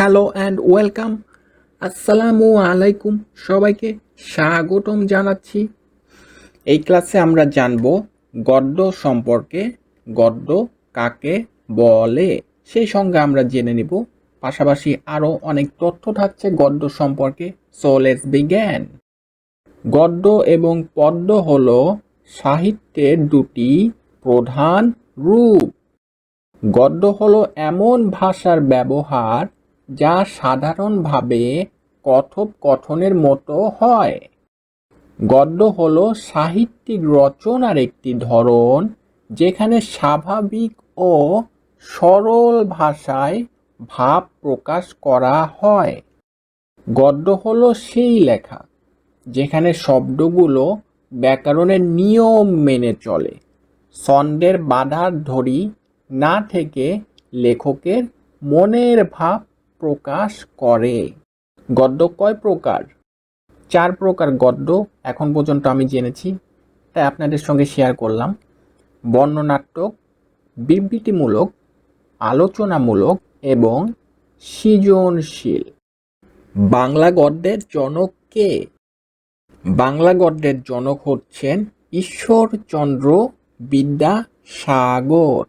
Hello and welcome আসসালামু আলাইকুম সবাইকে স্বাগতম জানাচ্ছি। এই ক্লাসে আমরা জানব গদ্য সম্পর্কে, গদ্য কাকে বলে? সেই সঙ্গে আমরা জেনে নিব। পাশাপাশি আরও অনেক তথ্য থাকছে গদ্য সম্পর্কে। সো লেটস বিজ্ঞান গদ্য এবং পদ্য হল সাহিত্যের দুটি প্রধান রূপ। গদ্য হলো এমন ভাষার ব্যবহার যা সাধারণভাবে কথোপকথনের মতো হয়। গদ্য হল সাহিত্যিক রচনার একটি ধরন, যেখানে স্বাভাবিক ও সরল ভাষায় ভাব প্রকাশ করা হয়। গদ্য হল সেই লেখা, যেখানে শব্দগুলো ব্যাকরণের নিয়ম মেনে চলে, ছন্দের বাধার ধরি না থেকে লেখকের মনের ভাব প্রকাশ করে। গদ্য কয় প্রকার? চার প্রকার গদ্য, এখন পর্যন্ত আমি জেনেছি, তাই আপনাদের সঙ্গে শেয়ার করলাম। বর্ণনাট্যক বিবৃতিমূলক, আলোচনামূলক এবং সৃজনশীল। বাংলা গদ্যের জনক কে? বাংলা গদ্যের জনক হচ্ছেন ঈশ্বরচন্দ্র বিদ্যাসাগর।